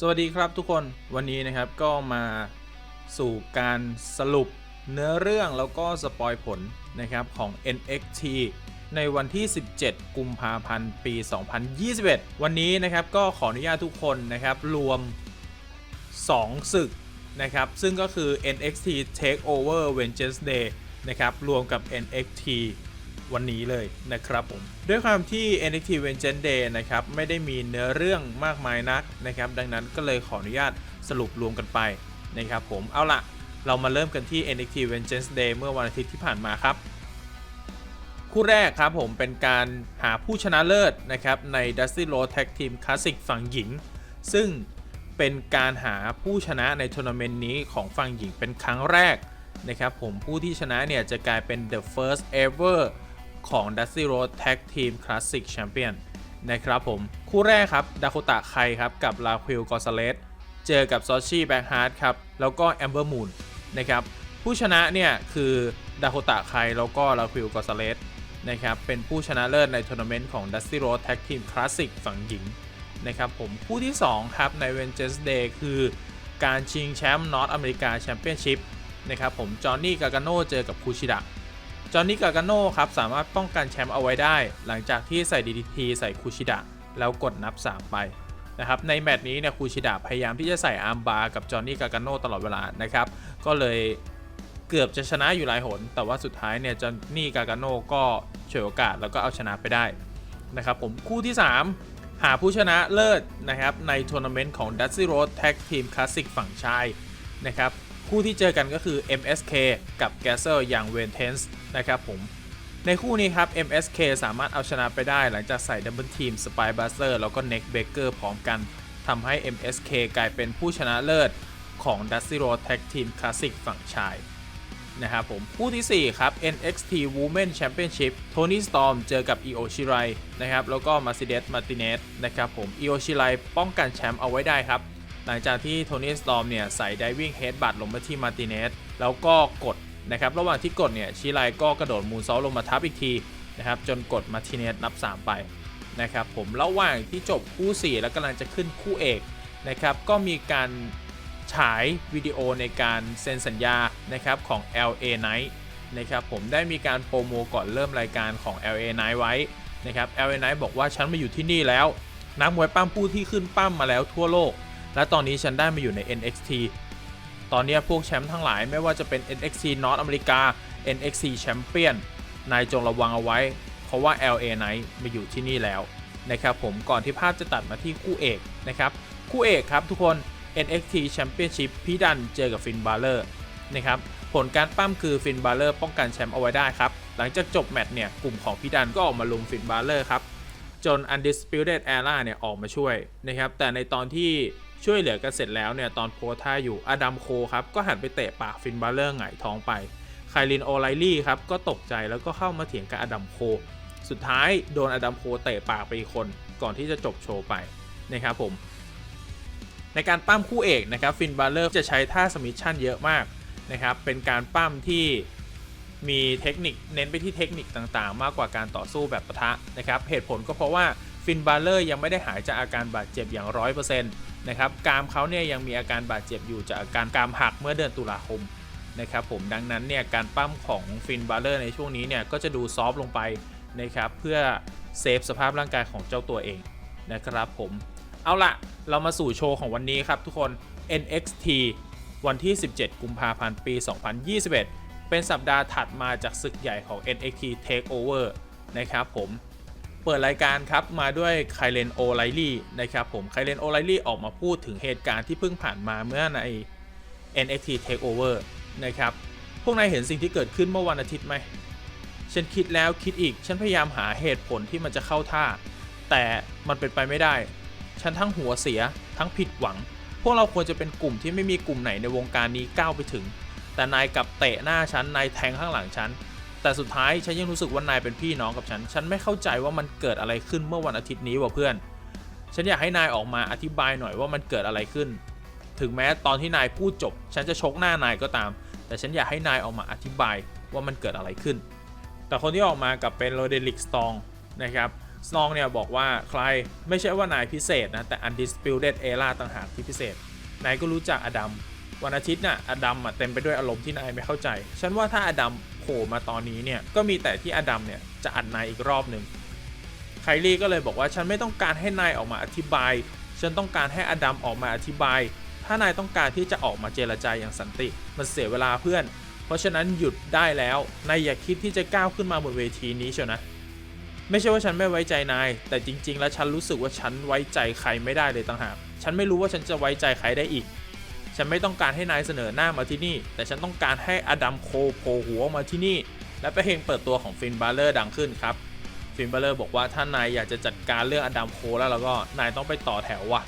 สวัสดีครับทุกคนวันนี้นะครับก็มาสู่การสรุปเนื้อเรื่องแล้วก็สปอยผลนะครับของ NXT ในวันที่ 17 กุมภาพันธ์ปี 2021 วันนี้นะครับก็ขออนุญาตทุกคนนะครับรวม 2 ศึกนะครับซึ่งก็คือ NXT Takeover Wednesday นะครับรวมกับ NXT วันนี้เลยนะครับผม ด้วยความที่ NXT Wednesday นะครับ ไม่ได้มีเนื้อเรื่องมากมายนักนะครับ ดังนั้นก็เลยขออนุญาตสรุปรวมกันไปนะครับผมเอาละเรามาเริ่มกันที่ NXT Wednesday เมื่อวันอาทิตย์ที่ผ่านมาครับ คู่แรกครับผมเป็นการหาผู้ชนะเลิศนะครับ ใน Dusty Road Tag Team Classic ฝั่งหญิง ซึ่งเป็นการหาผู้ชนะในทัวร์นาเมนต์นี้ของฝั่งหญิงเป็นครั้งแรกนะครับผมผู้ที่ชนะเนี่ยจะกลายเป็น the first ever ของ Dusty Road Tag Team Classic Champion นะครับผม คู่แรกครับดาโคตะไคครับ กับลาควิลกอซาเลสเจอกับซอชี่แบ็กฮาร์ดครับ แล้วก็แอมเบอร์มูนนะครับผู้ชนะเนี่ยคือดาโคตะไคแล้วก็ลาควิลกอซาเลสนะครับเป็นผู้ชนะเลิศในทัวร์นาเมนต์ของ Dusty Road Tag Team Classic ฝั่งหญิงนะครับผมคู่ที่ 2 ครับใน Wednesday คือการชิงแชมป์นอตอเมริกาแชมเปี้ยนชิพนะครับผมจอห์นนี่กากาโนเจอกับคูชิดะ จอห์นนี่กากาโน่ครับสามารถป้องกันแชมป์เอาไว้ได้ หลังจากที่ใส่ DDT ใส่คูชิดะแล้วกดนับ 3 ไปนะครับในแมตช์นี้เนี่ยคูชิดะพยายามที่จะใส่อาร์มบาร์กับจอห์นนี่กากาโน่ตลอดเวลานะครับก็เลยเกือบจะชนะอยู่หลายหน แต่ว่าสุดท้ายเนี่ยจอห์นนี่กากาโน่ก็ฉวยโอกาสแล้วก็เอาชนะไปได้นะครับผมคู่ที่ 3 หาผู้ชนะเลิศนะครับในทัวร์นาเมนต์ของ Dusty Road Tag Team Classic ฝั่งชายนะครับ คู่ที่เจอกันก็คือ MSK กับ g a s s e r อย่าง v e n t e n s นะครับผม ในคู่นี้ครับ MSK สามารถเอาชนะไปได้หลังจากใส่ Double Team Spy Buster แล้วก็ Neck Breaker พร้อมกันทำให้ MSK กลายเป็นผู้ชนะเลิศของ Dusty r o a Tag Team Classic ฝั่งชายนะครับผมคู่ที่ 4 ครับ NXT Women Championship Tony Storm เจอกับ Io Shirai นะครับแล้วก็ Mercedes Martinez นะครับผม Io Shirai ป้องกันแชมป์เอาไว้ได้ครับ หลังจากที่โทนี่สตอมเนี่ยใส่ diving headbutt ลงมาที่มาร์ติเนสแล้วก็กดนะครับระหว่างที่กดเนี่ยชิไลก็กระโดดมูนซอลลงมาทับอีกทีนะครับจนกดมาร์ติเนสนับ 3 ไปนะครับผมระหว่างที่จบคู่ 4 แล้วกำลังจะขึ้นคู่เอกนะครับก็มีการฉายวิดีโอในการเซ็นสัญญานะครับของ LA Knight นะครับผมได้มีการโปรโมก่อนเริ่มรายการของ LA Knight ไว้นะครับ LA Knight บอกว่าฉันมาอยู่ที่นี่แล้ว นักมวยปั้มผู้ที่ขึ้นปั้มมาแล้วทั่วโลก และตอนนี้ฉันได้มาอยู่ใน NXT ตอนนี้พวกแชมป์ทั้งหลายไม่ว่าจะเป็น NXT North อเมริกา NXT Champion นายจงระวังเอาไว้ เพราะว่า LA Knight มาอยู่ที่นี่แล้วนะครับผมก่อนที่ภาพจะตัดมาที่คู่เอกนะครับคู่เอกครับทุกคน NXT Championship พี่ดันเจอกับฟินบาเลอร์นะครับผลการปั้มคือฟินบาเลอร์ป้องกันแชมป์เอาไว้ได้ครับ หลังจากจบแมตช์เนี่ยกลุ่มของพี่ดันก็ออกมาลุมฟินบาเลอร์ครับจน Undisputed Era เนี่ยออกมาช่วยนะครับแต่ในตอนที่ ช่วยเหลือกันเสร็จแล้วเนี่ยตอนโพสท่าอยู่อดัมโคครับก็หันไปเตะปากฟินบาเลอร์หงายท้องไปไคลินโอไลลี่ครับก็ตกใจแล้วก็เข้ามาเถียงกับอดัมโค สุดท้ายโดนอดัมโคเตะปากไปอีกคน ก่อนที่จะจบโชว์ไปนะครับผม ในการปั้มคู่เอกนะครับฟินบาเลอร์จะใช้ท่าสมิชชั่นเยอะมากนะครับเป็นการปั้มที่มีเทคนิคเน้นไปที่เทคนิคต่างๆ มากกว่าการต่อสู้แบบปะทะนะครับเหตุผลก็เพราะว่าฟินบาเลอร์ยังไม่ได้หายจากอาการบาดเจ็บอย่าง 100% นะครับกรามเขาเนี่ยยังมีอาการบาดเจ็บอยู่จากอาการกรามหักเมื่อเดือนตุลาคมนะครับผมดังนั้นเนี่ยการปั้มของฟินบาเลอร์ในช่วงนี้เนี่ยก็จะดูซอฟลงไปนะครับเพื่อเซฟสภาพร่างกายของเจ้าตัวเองนะครับผมเอาละเรามาสู่โชว์ของวันนี้ครับทุกคน NXT วันที่ 17 กุมภาพันธ์ปี 2021 เป็นสัปดาห์ถัดมาจากศึกใหญ่ของ NXT Takeover นะครับผม เปิดรายการครับมาด้วยไคเลนโอไลลี่นะครับผมไคเลนโอไลลี่ออกมาพูดถึงเหตุการณ์ที่เพิ่งผ่านมาเมื่อใน NXT Takeover นะครับ พวกนายเห็นสิ่งที่เกิดขึ้นเมื่อวันอาทิตย์ไหม ฉันคิดแล้วคิดอีก ฉันพยายามหาเหตุผลที่มันจะเข้าท่า แต่มันเป็นไปไม่ได้ ฉันทั้งหัวเสีย ทั้งผิดหวัง พวกเราควรจะเป็นกลุ่มที่ไม่มีกลุ่มไหนในวงการนี้ก้าวไปถึง แต่นายกลับเตะหน้าฉัน นายแทงข้างหลังฉัน แต่สุดท้ายฉันยังรู้สึกว่านายเป็นพี่น้องกับฉัน ฉันไม่เข้าใจว่ามันเกิดอะไรขึ้นเมื่อวันอาทิตย์นี้ว่ะเพื่อน ฉันอยากให้นายออกมาอธิบายหน่อยว่ามันเกิดอะไรขึ้น ถึงแม้ตอนที่นายพูดจบ ฉันจะชกหน้านายก็ตาม แต่ฉันอยากให้นายออกมาอธิบายว่ามันเกิดอะไรขึ้น แต่คนที่ออกมากับเป็นโรเดลิกสตองนะครับสนองเนี่ยบอกว่าใครไม่ใช่ว่านายพิเศษนะแต่ undisputed era ต่างหากที่พิเศษนายก็รู้จักอดัม วันอาทิตย์น่ะอดัมอะเต็มไปด้วยอารมณ์ที่นายไม่เข้าใจ ฉันว่าถ้าอดัมโผล่มาตอนนี้เนี่ยก็มีแต่ที่อดัมเนี่ยจะอัดนายอีกรอบหนึ่งไคลี่ก็เลยบอกว่าฉันไม่ต้องการให้นายออกมาอธิบาย ฉันต้องการให้อดัมออกมาอธิบาย ถ้านายต้องการที่จะออกมาเจรจาอย่างสันติ มันเสียเวลาเพื่อน เพราะฉะนั้นหยุดได้แล้วนายอย่าคิดที่จะก้าวขึ้นมาบนเวทีนี้เชียวนะไม่ใช่ว่าฉันไม่ไว้ใจนาย แต่จริง ๆ แล้วฉันรู้สึกว่าฉันไว้ใจใครไม่ได้เลยต่างหาก ฉันไม่รู้ว่าฉันจะไว้ใจใครได้อีก ฉันไม่ต้องการให้นายเสนอหน้ามาที่นี่ แต่ฉันต้องการให้อดัมโคโผล่หัวมาที่นี่ และเพลงเปิดตัวของฟินบาเลอร์ดังขึ้นครับฟินบาเลอร์บอกว่าถ้านายอยากจะจัดการเรื่องอดัมโคแล้วแล้วก็นายต้องไปต่อแถวว่ะ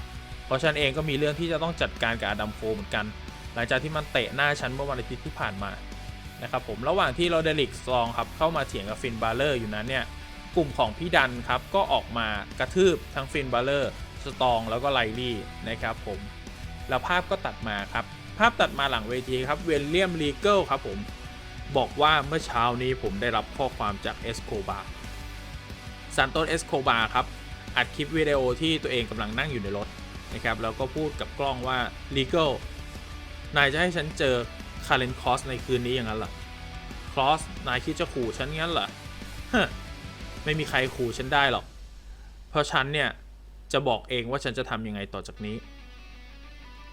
เพราะฉันเองก็มีเรื่องที่จะต้องจัดการกับอดัมโคเหมือนกัน หลังจากที่มันเตะหน้าฉันเมื่อวันอาทิตย์ที่ผ่านมานะครับผมระหว่างที่โรเดริกซองครับเข้ามาเถียงกับฟินบาเลอร์อยู่นั้นเนี่ยกลุ่มของพี่ดันครับก็ออกมากระทืบทั้งฟินบาเลอร์สตองแล้วก็ไลลี่นะครับผม แล้วภาพก็ตัดมาครับ ภาพตัดมาหลังเวทีครับเวลเลียมลีเกิลครับผม บอกว่าเมื่อเช้านี้ผมได้รับข้อความจากเอสโคบาซานโตสเอสโคบาครับ อัดคลิปวิดีโอที่ตัวเองกำลังนั่งอยู่ในรถนะครับ แล้วก็พูดกับกล้องว่าลีเกิลนายจะให้ฉันเจอคาร์เรนคอสในคืนนี้อย่างนั้นเหรอคลอสนายคิดจะขู่ฉันงั้นเหรอฮไม่มีใครขู่ฉันได้หรอก เพราะฉันเนี่ยจะบอกเองว่าฉันจะทำยังไงต่อจากนี้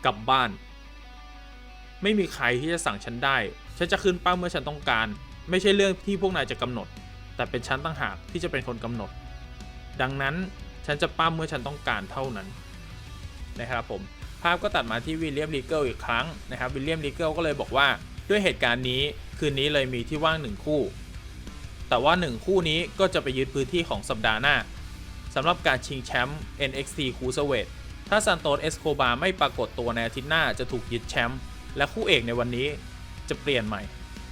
กลับบ้าน ไม่มีใครที่จะสั่งฉันได้ ฉันจะขึ้นป้าเมื่อฉันต้องการ ไม่ใช่เรื่องที่พวกนายจะกำหนด แต่เป็นฉันตั้งหากที่จะเป็นคนกำหนด ดังนั้นฉันจะป้าเมื่อฉันต้องการเท่านั้นนะครับผมภาพก็ตัดมาที่วิลเลียมลีเกิลอีกครั้งนะครับวิลเลียมลีเกิลก็เลยบอกว่าด้วยเหตุการณ์นี้คืนนี้เลยมีที่ว่างหนึ่งคู่ แต่ว่า 1 คู่นี้ก็จะไปยึดพื้นที่ของสัปดาห์หน้าสำหรับการชิงแชมป์ NXT Cruiserweight ถ้าซานโตสเอสโคบาไม่ปรากฏตัวในอาทิตย์หน้าจะถูกยึดแชมป์และคู่เอกในวันนี้จะเปลี่ยนใหม่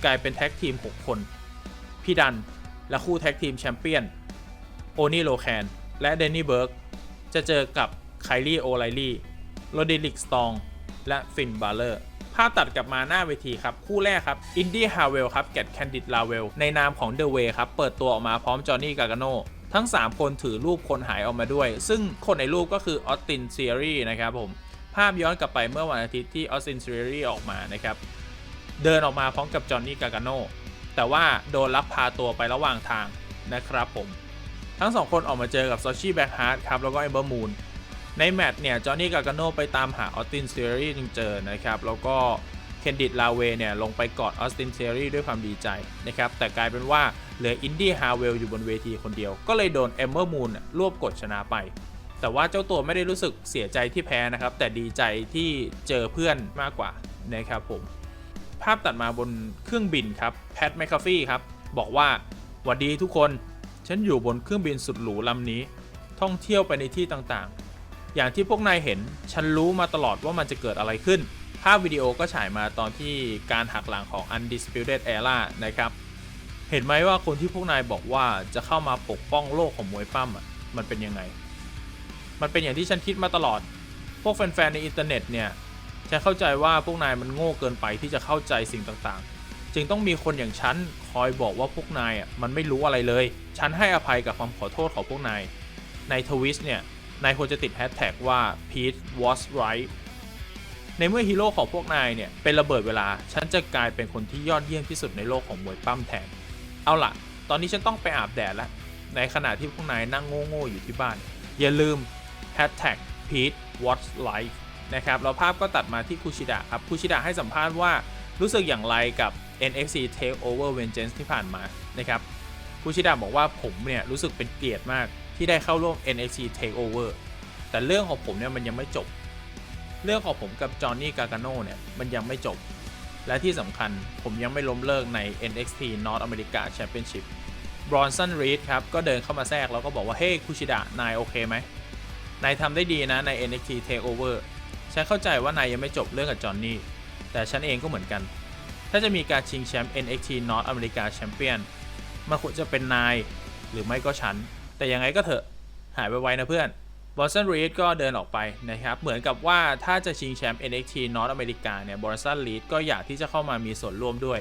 กลายเป็นแท็กทีม 6 คน พี่ดันและคู่แท็กทีมแชมเปี้ยนโอนี่โลแคนและเดนนี่เบิร์กจะเจอกับไคลี่โอไลลี่โรดิลิกสตอง และฟินบาเลอร์ภาพตัดกลับมาหน้าเวทีครับ คู่แรกครับอินดี้ฮาเวลครับแกตแคนดิดลาเวลในนามของเดอะเวครับ เปิดตัวออกมาพร้อมจอห์นนี่กากาโน ทั้ง 3 คนถือรูปคนหายออกมาด้วย ซึ่งคนในรูปก็คือออสตินเซียรีนะครับผม ภาพย้อนกลับไปเมื่อวันอาทิตย์ที่ออสตินเซียรีออกมานะครับ เดินออกมาพร้อมกับจอห์นนี่กากาโนแต่ว่าโดนลักพาตัวไประหว่างทางนะครับผม ทั้งสองคนออกมาเจอกับซอชี่แบ็คฮาร์ดครับแล้วก็เอเบอร์มูนในแมตช์เนี่ยจอห์นนี่กากาโนไปตามหาออสตินเซียรีจึงเจอนะครับแล้วก็เคนดิตลาเวเนี่ยลงไปกอดออสตินเซียรีด้วยความดีใจนะครับแต่กลายเป็นว่า เหลืออินดี้ฮาเวลอยู่บนเวทีคนเดียว ก็เลยโดนเอมเบอร์มูนรวบกดชนะไป แต่ว่าเจ้าตัวไม่ได้รู้สึกเสียใจที่แพ้นะครับ แต่ดีใจที่เจอเพื่อนมากกว่านะครับผม ภาพตัดมาบนเครื่องบินครับแพทแมคคาฟี่ครับบอกว่าหวัดดีทุกคน ฉันอยู่บนเครื่องบินสุดหรูลำนี้ ท่องเที่ยวไปในที่ต่างๆ อย่างที่พวกนายเห็น ฉันรู้มาตลอดว่ามันจะเกิดอะไรขึ้น ภาพวิดีโอก็ฉายมาตอนที่การหักหลังของ Undisputed Era นะครับ เห็นไหมว่าคนที่พวกนายบอกว่าจะเข้ามาปกป้องโลกของมวยปั้มอะมันเป็นยังไง มันเป็นอย่างที่ฉันคิดมาตลอด พวกแฟนๆในอินเทอร์เน็ตเนี่ยฉันเข้าใจว่าพวกนายมันโง่เกินไปที่จะเข้าใจสิ่งต่างๆ จึงต้องมีคนอย่างฉันคอยบอกว่าพวกนายอะมันไม่รู้อะไรเลย ฉันให้อภัยกับความขอโทษของพวกนาย ในทวิสเนี่ยนายควรจะติดแฮชแท็กว่า Pete was right ในเมื่อฮีโร่ของพวกนายเนี่ยเป็นระเบิดเวลา ฉันจะกลายเป็นคนที่ยอดเยี่ยมที่สุดในโลกของมวยปั้มแทน เอาล่ะ ตอนนี้ฉันต้องไปอาบแดดแล้ว ในขณะที่พวกนายนั่งโง่ๆอยู่ที่บ้าน อย่าลืม hashtag Pete Watch Life นะครับแล้วภาพก็ตัดมาที่คุชิดะครับคุชิดะให้สัมภาษณ์ว่ารู้สึกอย่างไรกับ NXT Takeover Vengeance ที่ผ่านมานะครับคุชิดะบอกว่าผมเนี่ยรู้สึกเป็นเกียรติมากที่ได้เข้าร่วม NXT Takeover แต่เรื่องของผมเนี่ยมันยังไม่จบ เรื่องของผมกับจอห์นนี่กา a ารโนเนี่ยมันยังไม่จบ และที่สำคัญผมยังไม่ล้มเลิกใน NXT North America Championship บรอนสันรีดครับ ก็เดินเข้ามาแทรกแล้วก็บอกว่า เฮ้ยคุชิดะนายโอเคไหมนายทำได้ดีนะใน NXT Takeover ฉันเข้าใจว่านายยังไม่จบเรื่องกับจอห์นนี่ แต่ฉันเองก็เหมือนกัน ถ้าจะมีการชิงแชมป์ NXT North America Champion มันควรจะเป็นนาย หรือไม่ก็ฉัน แต่ยังไงก็เถอะ หายไปไวนะเพื่อน บอ s สันรีดก็เดินออกไปนะครับ เหมือนกับว่าถ้าจะชิงแชมป์ NXT North America เนี่ยบอ s สันรีดก็อยากที่จะเข้ามามีส่วนร่วมด้วย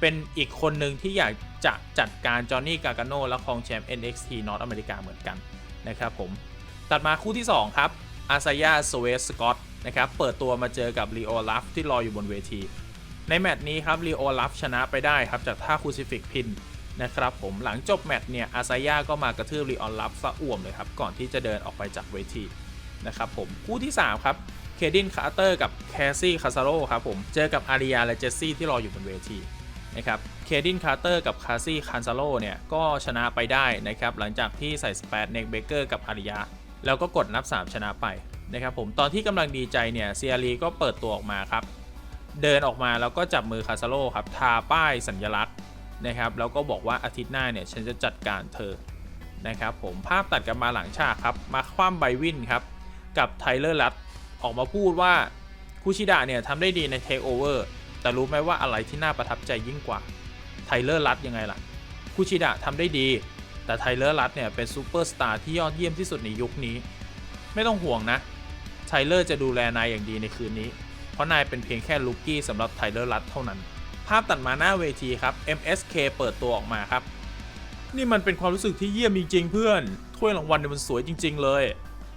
เป็นอีกคนหนึ่งที่อยากจะจัดการจอห์นนี่กา a าโนและครองแชมป์ NXT North อเมริกาเหมือนกันนะครับผม ตัดมาคู่ที่ 2 ครับอาซายาสเวสกอตนะครับ เปิดตัวมาเจอกับลีโอลัฟที่รออยู่บนเวที ในแมตช์นี้ครับลีโอลัฟชนะไปได้ครับจากท่าคูซิฟิกพิน นะครับผมหลังจบแมตช์เนี่ยอาซายาก็มากระทืบลีออนลัฟซะอ่วมเลยครับ ก่อนที่จะเดินออกไปจากเวทีนะครับผมคู่ที่ 3 ครับเคดินคาร์เตอร์กับแคสซี่คาซาโร่ครับผมเจอกับอาริยาและเจสซี่ที่รออยู่บนเวทีนะครับเคดินคาร์เตอร์กับคาซี่คานซาโร่เนี่ยก็ชนะไปได้นะครับหลังจากที่ใส่สเปดเนกเบเกอร์กับอาริยา แล้วก็กดนับ 3 ชนะไปนะครับผมตอนที่กำลังดีใจเนี่ยเซียรีก็เปิดตัวออกมาครับเดินออกมาแล้วก็จับมือคาซาโร่ครับทาป้ายสัญลักษณ์ นะครับแล้วก็บอกว่าอาทิตย์หน้าเนี่ยฉันจะจัดการเธอนะครับผมภาพตัดกลับมาหลังฉากครับมาคว่ำไบวินครับกับไทเลอร์ลัตออกมาพูดว่าคูชิดะเนี่ยทำได้ดีในเทคโอเวอร์แต่รู้ไหมว่าอะไรที่น่าประทับใจยิ่งกว่าไทเลอร์ลัตยังไงล่ะคูชิดะทำได้ดี แต่ไทเลอร์ลัตเนี่ยเป็นซูเปอร์สตาร์ที่ยอดเยี่ยมที่สุดในยุคนี้ ไม่ต้องห่วงนะไทเลอร์จะดูแลนายอย่างดีในคืนนี้ เพราะนายเป็นเพียงแค่ลูกี้สำหรับไทเลอร์ลัตเท่านั้น ภาพตัดมาหน้าเวทีครับ MSK เปิดตัวออกมาครับ นี่มันเป็นความรู้สึกที่เยี่ยมจริงๆเพื่อน ถ้วยรางวัลเนี่ยมันสวยจริง ๆ เลย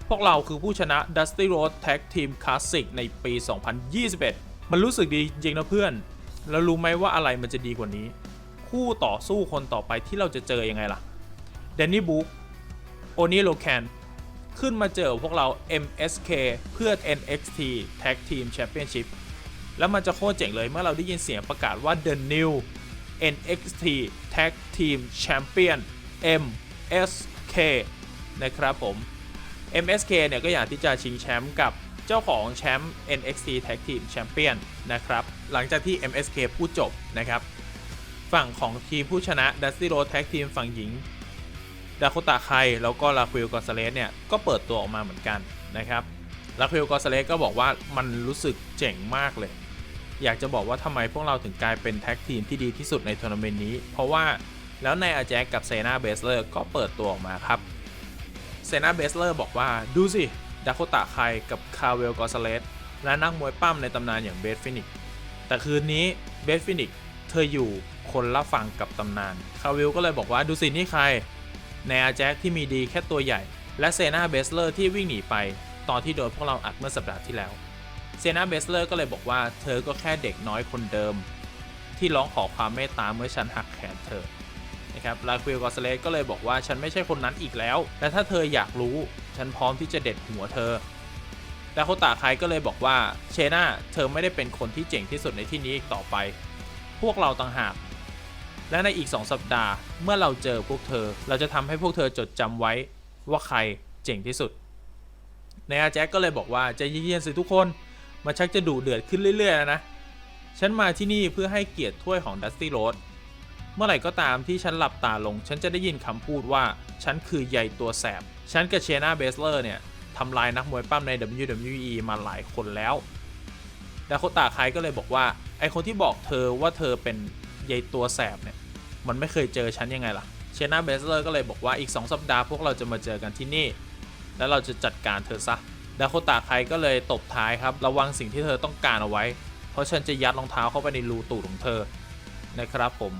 พวกเราคือผู้ชนะ Dusty Road Tag Team Classic ในปี 2021 มันรู้สึกดีจริงๆนะเพื่อน แล้วรู้ไหมว่าอะไรมันจะดีกว่านี้ คู่ต่อสู้คนต่อไปที่เราจะเจอยังไงล่ะแดนนี่บุ๊กโอนี่โลแคนขึ้นมาเจอพวกเรา MSK เพื่อ NXT Tag Team Championship แล้วมันจะโคตรเจ๋งเลยเมื่อเราได้ยินเสียงประกาศว่า The New NXT Tag Team Champion MSK นะครับผม MSK เนี่ยก็อยากที่จะชิงแชมป์กับเจ้าของแชมป์ NXT Tag Team Champion นะครับ หลังจากที่ MSK พูดจบนะครับ ฝั่งของทีมผู้ชนะ Dusty Road Tag Team ฝั่งหญิงดาโคตาไคแล้วก็ลาควิลกอสเลสเนี่ย ก็เปิดตัวออกมาเหมือนกันนะครับลาควิลกอสเลสก็บอกว่ามันรู้สึกเจ๋งมากเลย อยากจะบอกว่าทำไมพวกเราถึงกลายเป็นแท็กทีมที่ดีที่สุดในทัวร์นาเมนต์นี้ เพราะว่าแล้วในอาแจ็คกับเซนาเบสเลอร์ก็เปิดตัวออกมาครับ เซนาเบสเลอร์บอกว่าดูสิดาโคตาไคกับคาเวลกอสเลสและนักมวยปั้มในตำนานอย่างเบสฟินิก แต่คืนนี้เบสฟินิกเธออยู่คนละฝั่งกับตำนาน คาเวลก็เลยบอกว่าดูสินี่ใครในอาแจ็คที่มีดีแค่ตัวใหญ่ และเซนาเบสเลอร์ที่วิ่งหนีไป ตอนที่โดนพวกเราอัดเมื่อสัปดาห์ที่แล้ว เซนาเบสเลอร์ก็เลยบอกว่าเธอก็แค่เด็กน้อยคนเดิม ที่ร้องขอความเมตตาเมื่อฉันหักแขนเธอนะครับลาควิลกอสเลสก็เลยบอกว่าฉันไม่ใช่คนนั้นอีกแล้ว และถ้าเธออยากรู้ฉันพร้อมที่จะเด็ดหัวเธอดาโคตาไคก็เลยบอกว่าเชนาเธอไม่ได้เป็นคนที่เจ๋งที่สุดในที่นี้อีกต่อไป พวกเราต่างหาก และในอีก 2 สัปดาห์เมื่อเราเจอพวกเธอ เราจะทำให้พวกเธอจดจำไว้ว่าใครเจ๋งที่สุดในอาแจ็คก็เลยบอกว่าใจเย็นๆสิทุกคน มันชักจะดุเดือดขึ้นเรื่อยๆแล้วนะ ฉันมาที่นี่เพื่อให้เกียรติถ้วยของดัสตี้โรดเมื่อไหร่ก็ตามที่ฉันหลับตาลง ฉันจะได้ยินคำพูดว่า ฉันคือใหญ่ตัวแสบ ฉันกับเชนาเบสเลอร์เนี่ยทำลายนักมวยปั้มใน WWE มาหลายคนแล้วดาโคตาไคก็เลยบอกว่า ไอคนที่บอกเธอว่าเธอเป็นใหญ่ตัวแสบเนี่ย มันไม่เคยเจอฉันยังไงล่ะ เชนาเบสเลอร์ก็เลยบอกว่าอีก 2 สัปดาห์พวกเราจะมาเจอกันที่นี่ แล้วเราจะจัดการเธอซะ ดาโคตาไคก็เลยตบท้ายครับระวังสิ่งที่เธอต้องการเอาไว้ เพราะฉันจะยัดรองเท้าเข้าไปในรูตูดของเธอนะครับผม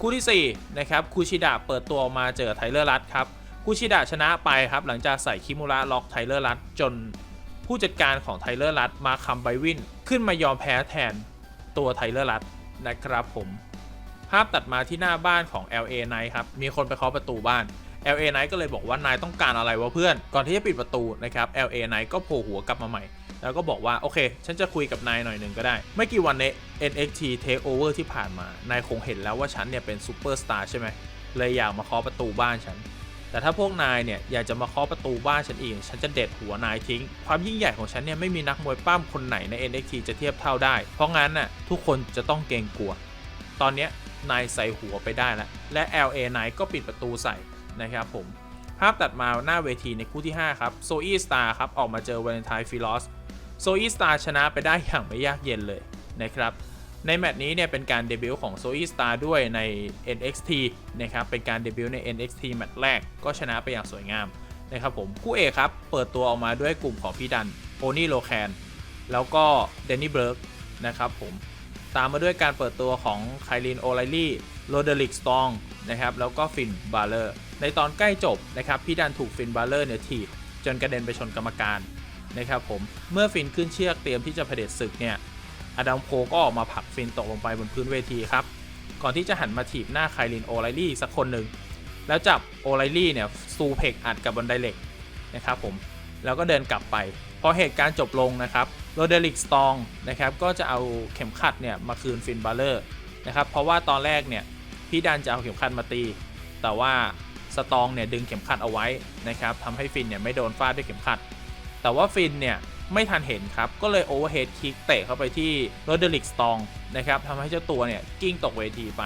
คู่ที่ 4 นะครับคูชิดะเปิดตัวออกมาเจอไทเลอร์รัตครับคูชิดะชนะไปครับ หลังจากใส่คิมุระล็อกไทเลอร์รัตจนผู้จัดการของไทเลอร์รัตมาคัมไบวิน ขึ้นมายอมแพ้แทนตัวไทเลอร์รัตนะครับผม ภาพตัดมาที่หน้าบ้านของ LA Knight ครับ มีคนไปเคาะประตูบ้าน LA Knight ก็เลยบอกว่านายต้องการอะไรวะเพื่อน ก่อนที่จะปิดประตูนะครับ LA Knight ก็โผล่หัวกลับมาใหม่ แล้วก็บอกว่า โอเค ฉันจะคุยกับนายหน่อยหนึ่งก็ได้ ไม่กี่วันใน NXT Takeover ที่ผ่านมา นายคงเห็นแล้วว่าฉันเนี่ยเป็นซูเปอร์สตาร์ใช่ไหมเลยอยากมาเคาะประตูบ้านฉัน แต่ถ้าพวกนายเนี่ยอยากจะมาเคาะประตูบ้านฉันเองฉันจะเด็ดหัวนายทิ้ง ความยิ่งใหญ่ของฉันเนี่ยไม่มีนักมวยปั้มคนไหนใน NXT จะเทียบเท่าได้ เพราะงั้นน่ะทุกคนจะต้องเกรงกลัว ตอนเนี้ยนายใส่หัวไปได้แล้วและ LA นายก็ปิดประตูใส่ นะครับผม ภาพตัดมาหน้าเวทีในคู่ที่ 5 ครับโซอีสตาร์ครับ ออกมาเจอวาเลนไทน์ฟิลอสโซอีสตาร์ชนะไปได้อย่างไม่ยากเย็นเลยนะครับในแมตช์นี้เนี่ยเป็นการเดบิวต์ของโซอีสตาร์ด้วยใน NXT นะครับเป็นการเดบิวต์ใน NXT แมตช์แรกก็ชนะไปอย่างสวยงามนะครับผมคู่เอกครับ เปิดตัวออกมาด้วยกลุ่มของพี่ดันโพนี่โลแคนแล้วก็เดนนี่เบิร์กนะครับผมตามมาด้วยการเปิดตัวของไคลินโอไลลี่ โรเดริกสตองนะครับแล้วก็ฟินบาเลอร์ในตอนใกล้จบนะครับพี่ดันถูกฟินบาเลอร์เนี่ยถีบจนกระเด็นไปชนกรรมการนะครับผมเมื่อฟินขึ้นเชือกเตรียมที่จะเผด็จศึกเนี่ยอดัมโคก็ออกมาผลักฟินตกลงไปบนพื้นเวทีครับก่อนที่จะหันมาถีบหน้าไคลินโอไลลี่สักคนหนึ่งแล้วจับโอไลลี่เนี่ยซูเพกอัดกับบนไดเหล็กนะครับผมแล้วก็เดินกลับไป พอเหตุการณ์จบลงนะครับโรเดริกสตองนะครับก็จะเอาเข็มขัดเนี่ยมาคืนฟินบาเลอร์ นะครับ เพราะว่าตอนแรกเนี่ยพี่ดันจะเอาเข็มขัดมาตี แต่ว่าสตองเนี่ยดึงเข็มขัดเอาไว้นะครับทำให้ฟินเนี่ยไม่โดนฟาดด้วยเข็มขัด แต่ว่าฟินเนี่ยไม่ทันเห็นครับ ก็เลยโอเวอร์เฮดคิกเตะเข้าไปที่โรเดริกสตองนะครับทำให้เจ้าตัวเนี่ยกิ้งตกเวทีไป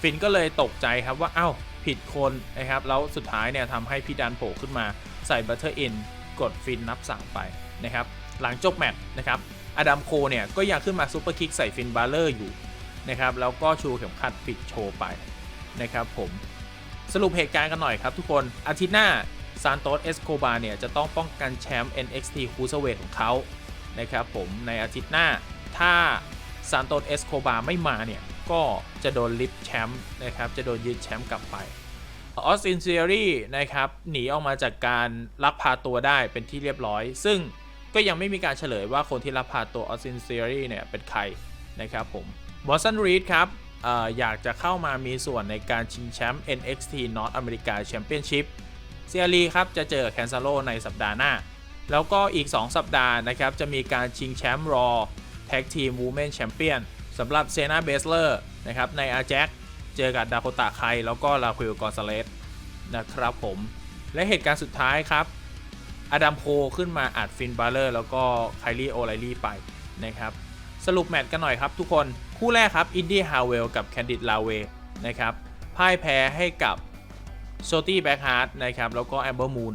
ฟินก็เลยตกใจครับว่า เอ้าผิดคนนะครับ แล้วสุดท้ายเนี่ยทำให้พี่ดันโผล่ขึ้นมาใส่บัตเตอร์อินกดฟินนับ 3 ไปนะครับ หลังจบแมตช์นะครับอดัมโคเนี่ยก็ยังขึ้นมาซูเปอร์คิกใส่ฟินบาเลอร์อยู่ นะครับแล้วก็ชูเข็มขัดปิดโชว์ไปนะครับผมสรุปเหตุการณ์กันหน่อยครับทุกคนอาทิตย์หน้าซานโตสเอสโคบาเนี่ยจะต้องป้องกันแชมป์ NXT c r u i s e w e i g h t ของเขานะครับผมในอาทิตย์หน้าถ้าซานโตสเอสโคบาไม่มาเนี่ยก็จะโดนลิฟต์แชมป์นะครับจะโดนยึดแชมป์กลับไปออสตินเซียรี่นะครับหนีออกมาจากการลักพาตัวได้เป็นที่เรียบร้อย ซึ่งก็ยังไม่มีการเฉลยว่าคนที่ลักพาตัวออสตินเซียรี่เนี่ยเป็นใครนะครับผม บอสตันรีดครับอออยากจะเข้ามามีส่วนในการชิงแชมป์ NXT North America Championship เซียรีครับจะเจอแคนซาโลในสัปดาห์หน้า แล้วก็อีก 2 สัปดาห์นะครับ จะมีการชิงแชมป์รอแท็กทีมวูแมนแชมเปี้ยนสำหรับเซนาเบสเลอร์นะครับในอาแจ็คเจอกับดาโคตาไคแล้วก็ลาควิลกอนซาเลสนะครับผม และเหตุการณ์สุดท้ายครับ อดัมโคขึ้นมาอัดฟินบาเลอร์แล้วก็ไคลี่โอไลลี่ไปนะครับ สรุปแมตช์กันหน่อยครับทุกคนคู่แรกครับอินดี้ฮาวเวลกับแคนดิดลาเวนะครับพ่ายแพ้ให้กับโชตี้แบ็กฮาร์ดนะครับแล้วก็แอมเบอร์มูน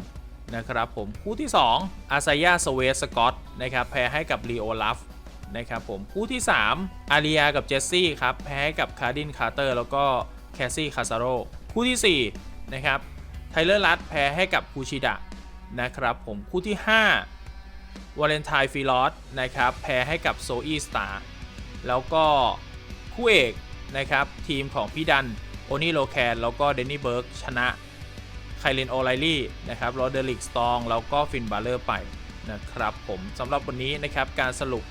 นะครับผมคู่ที่ 2อาซายาสเวสสกอตนะครับแพ้ให้กับลีโอลัฟนะครับผมคู่ที่ 3 อาริยากับเจสซี่ครับแพ้ให้กับคาร์ดินคาร์เตอร์แล้วก็แคสซี่คาซาโรคู่ที่4นะครับไทเลอร์ลัดแพ้ให้กับคูชิดะนะครับผมคู่ที่ 5 วาเลนไทน์ฟิลอสนะครับแพ้ให้กับโซอีสตาร์แล้วก็คู่เอกนะครับทีมของพี่ดันโอนี่โลแคนแล้วก็เดนนี่เบิร์กชนะไคลินโอไลลี่นะครับโรเดริกสตองแล้วก็ฟินบาเลอร์ไปนะครับผมสำหรับวันนี้นะครับการสรุป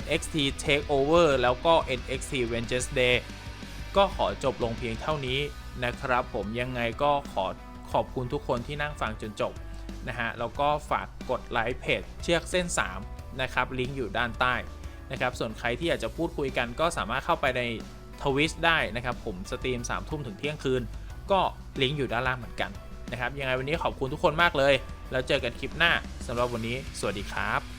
NXT Takeover แล้วก็ NXT Wednesday ก็ขอจบลงเพียงเท่านี้นะครับผมยังไงก็ขอขอบคุณทุกคนที่นั่งฟังจนจบ นะฮะแล้วก็ฝากกดไลค์เพจเชือกเส้น3นะครับลิงก์อยู่ด้านใต้นะครับส่วนใครที่อยากจะพูดคุยกันก็สามารถเข้าไปในทวิสได้นะครับผมสตรีม3ทุ่มถึงเที่ยงคืน ก็ลิงก์อยู่ด้านล่างเหมือนกันนะครับยังไงวันนี้ขอบคุณทุกคนมากเลย แล้วเจอกันคลิปหน้าสำหรับวันนี้ สวัสดีครับ